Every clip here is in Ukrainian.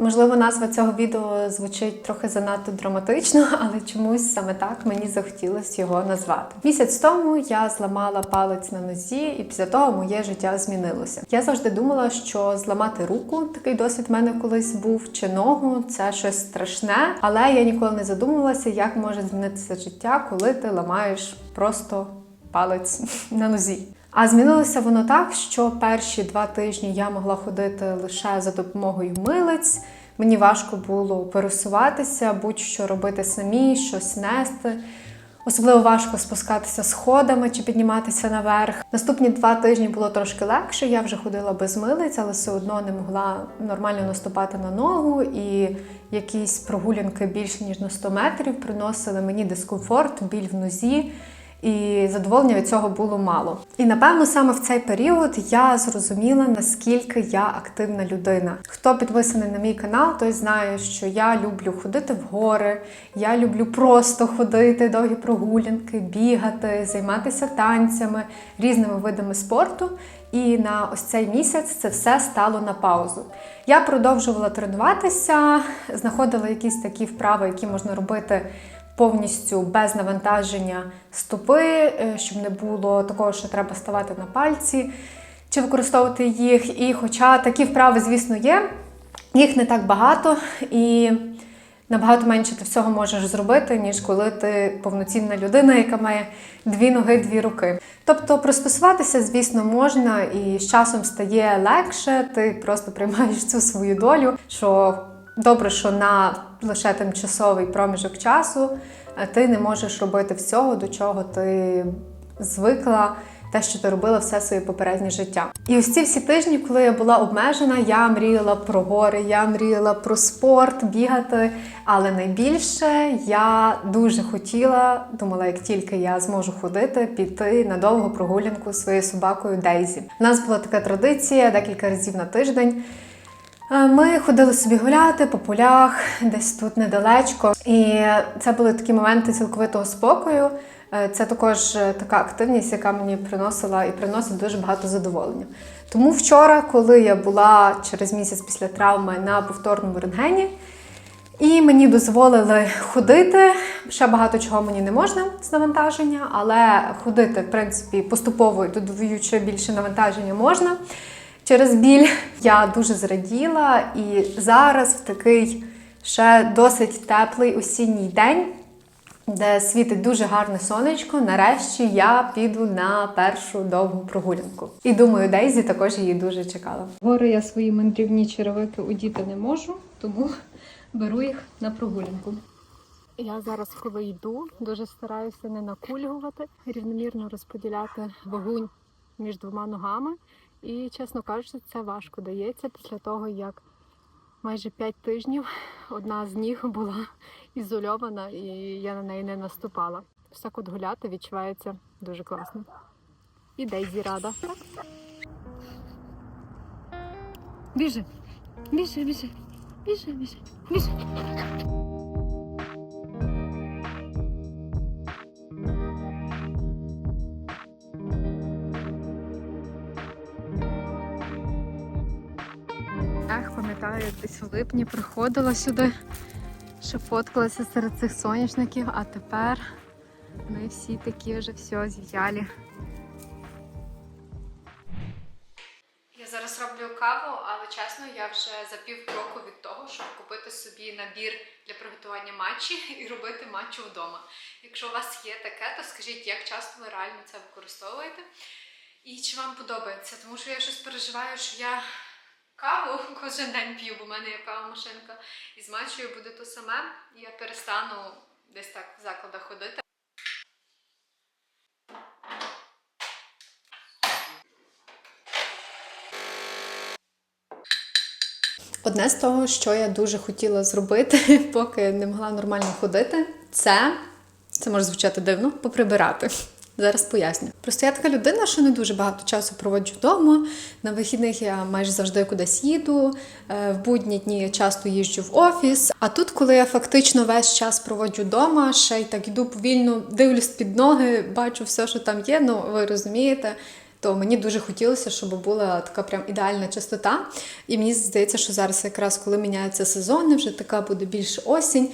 Можливо, назва цього відео звучить трохи занадто драматично, але чомусь саме так мені захотілося його назвати. Місяць тому я зламала палець на нозі, і після того моє життя змінилося. Я завжди думала, що зламати руку, такий досвід в мене колись був, чи ногу це щось страшне, але я ніколи не задумувалася, як може змінитися життя, коли ти ламаєш просто палець на нозі. А змінилося воно так, що перші два тижні я могла ходити лише за допомогою милиць. Мені важко було пересуватися, будь-що робити самі, щось нести. Особливо важко спускатися сходами чи підніматися наверх. Наступні два тижні було трошки легше. Я вже ходила без милиць, але все одно не могла нормально наступати на ногу. І якісь прогулянки більше ніж на 100 метрів приносили мені дискомфорт, біль в нозі. І задоволення від цього було мало. І напевно саме в цей період я зрозуміла, наскільки я активна людина. Хто підписаний на мій канал, той знає, що я люблю ходити в гори, я люблю просто ходити, довгі прогулянки, бігати, займатися танцями, різними видами спорту. І на ось цей місяць це все стало на паузу. Я продовжувала тренуватися, знаходила якісь такі вправи, які можна робити повністю без навантаження стопи, е, щоб не було такого, що треба ставати на пальці чи використовувати їх. І хоча такі вправи, звісно, є, їх не так багато і набагато менше ти всього можеш зробити, ніж коли ти повноцінна людина, яка має дві ноги, дві руки. Тобто пристосуватися, звісно, можна, і з часом стає легше, ти просто приймаєш цю свою долю. що Добре, що на лише тимчасовий проміжок часу е, ти не можеш робити всього, до чого ти звикла, те, що ти робила все своє попереднє життя. І ось ці всі тижні, коли я була обмежена, я мріяла про гори, я мріяла про спорт, бігати. Але найбільше я дуже хотіла, думала, як тільки я зможу ходити, піти на довгу прогулянку зі своєю собакою Дейзі. У нас була така традиція декілька разів на тиждень. Е, Ми ходили собі гуляти по полях, десь тут недалечко. І це були такі моменти цілковитого спокою. Е, Це також е, така активність, яка мені приносила і приносить дуже багато задоволення. Тому вчора, коли я була через місяць після травми на повторному рентгені, і мені дозволили ходити. Ще багато чого мені не можна з навантаження, але ходити, в принципі, поступово додаючи більше навантаження можна через біль. Я дуже зраділа, і зараз в такий ще досить теплий осінній день, де світить дуже гарне сонечко. Нарешті я піду на першу довгу прогулянку. І думаю, Дейзі також її дуже чекала. Гори я свої мандрівні черевики удіти не можу, тому беру їх на прогулянку. Я зараз, коли йду, дуже стараюся не накульгувати, рівномірно розподіляти вагонь між двома ногами. І, чесно кажучи, це важко дається після того, як майже 5 тижнів одна з ніг була ізольована і я на неї не наступала. Так от гуляти відчувається дуже класно. І Дейзі рада. Біжи, біжи, біжи, біжи, біжи, біжи. Десь в липні приходила сюди, що фоткалася серед цих соняшників, а тепер ми всі такі вже все зів'ялі. Я зараз роблю каву, але чесно, я вже за пів кроку від того, щоб купити собі набір для приготування матчі і робити матчу вдома. Якщо у вас є таке, то скажіть, як часто ви реально це використовуєте і чи вам подобається, тому що я щось переживаю, що я каву кожен день п'ю, бо в мене є кава-машинка, і з матчою буде то саме, і я перестану десь так в закладах ходити. Одне з того, що я дуже хотіла зробити, поки не могла нормально ходити, це, це може звучати дивно, поприбирати. Зараз поясню. Просто я така людина, що не дуже багато часу проводжу вдома. На вихідних я майже завжди кудись їду. е, В будні дні я часто їжджу в офіс. А тут, коли я фактично весь час проводжу вдома, ще й так йду повільно, дивлюсь під ноги, бачу все, що там є. Ну ви розумієте, то мені дуже хотілося, щоб була така прям ідеальна чистота. І мені здається, що зараз, якраз коли міняються сезони, вже така буде більш осінь.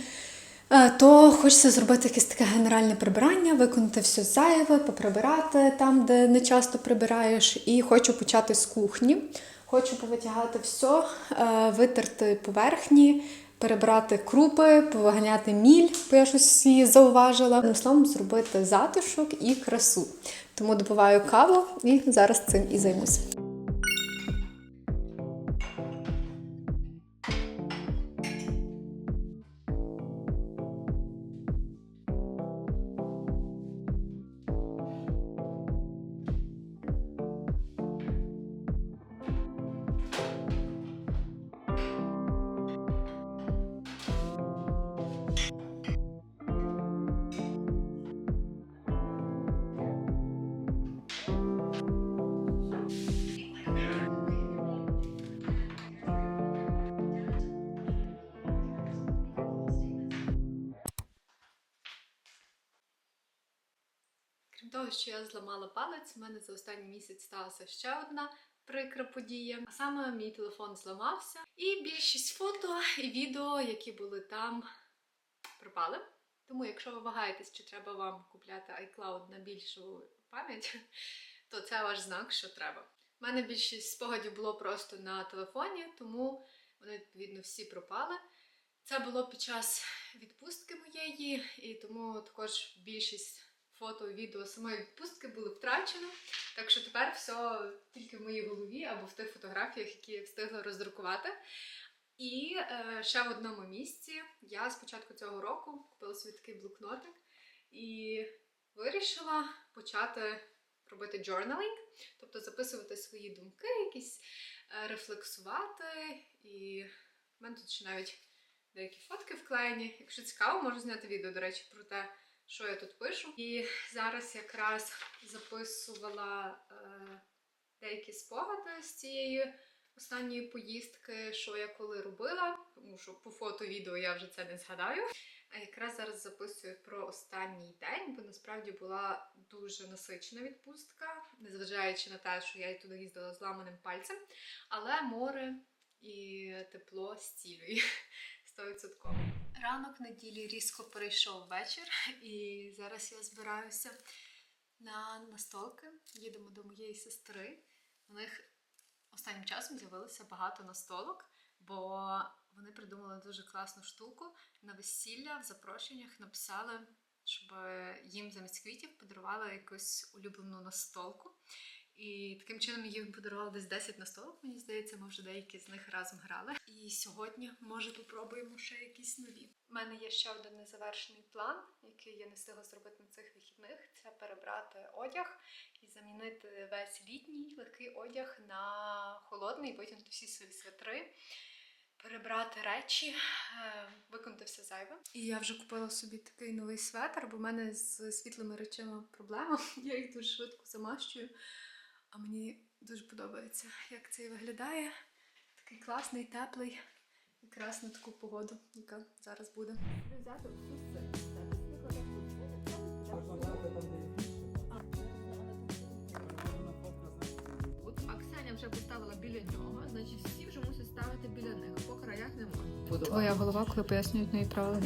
Е, То хочеться зробити якесь таке генеральне прибирання, виконати все зайве, поприбирати там, де не часто прибираєш. І хочу почати з кухні. Хочу повитягати все, е, витерти поверхні, перебрати крупи, повиганяти міль, бо я щось її зауважила. Одним словом, зробити затишок і красу. Тому добиваю каву і зараз цим і займуся. Того, що я зламала палець, в мене за останній місяць сталася ще одна прикра подія. А саме мій телефон зламався, і більшість фото і відео, які були там, пропали. Тому, якщо ви вагаєтесь, чи треба вам купляти iCloud на більшу пам'ять, то це ваш знак, що треба. У мене більшість спогадів було просто на телефоні, тому вони відповідно всі пропали. Це було під час відпустки моєї, і тому також більшість фото відео самої відпустки були втрачено. Так що тепер все тільки в моїй голові або в тих фотографіях, які я встигла роздрукувати. І е, ще в одному місці я з початку цього року купила собі такий блокнотик і вирішила почати робити journaling, тобто записувати свої думки, якісь е, рефлексувати. І в мене тут ще навіть деякі фотки вклеєні. Якщо цікаво, можу зняти відео, до речі, про те, що я тут пишу. І зараз якраз записувала е, деякі спогади з цієї останньої поїздки, що я коли робила, тому що по фото відео я вже це не згадаю. А якраз зараз записую про останній день, бо насправді була дуже насичена відпустка, незважаючи на те, що я туди їздила з ламаним пальцем. Але море і тепло зцілює 100%. Ранок неділі різко перейшов вечір, і зараз я збираюся на настолки. Їдемо до моєї сестри. У них останнім часом з'явилося багато настолок, бо вони придумали дуже класну штуку. На весілля в запрошеннях написали, щоб їм замість квітів подарували якусь улюблену настолку. І таким чином їм подарували десь 10 настолок, мені здається, ми вже деякі з них разом грали. І сьогодні, може, попробуємо ще якісь нові. У мене є ще один незавершений план, який я не встигла зробити на цих вихідних. Це перебрати одяг і замінити весь літній легкий одяг на холодний, витягнути всі свої свитри. Перебрати речі, е, виконати все зайве. І я вже купила собі такий новий светр, бо в мене з світлими речами проблема. Я їх дуже швидко замащую. А мені дуже подобається, як це виглядає. Такий класний, теплий, якраз на таку погоду, яка зараз буде. Взяти От Оксаня вже поставила біля нього, значить всі вже мусять ставити біля них, по краях не можна. Твоя голова, коли пояснюють нові правила.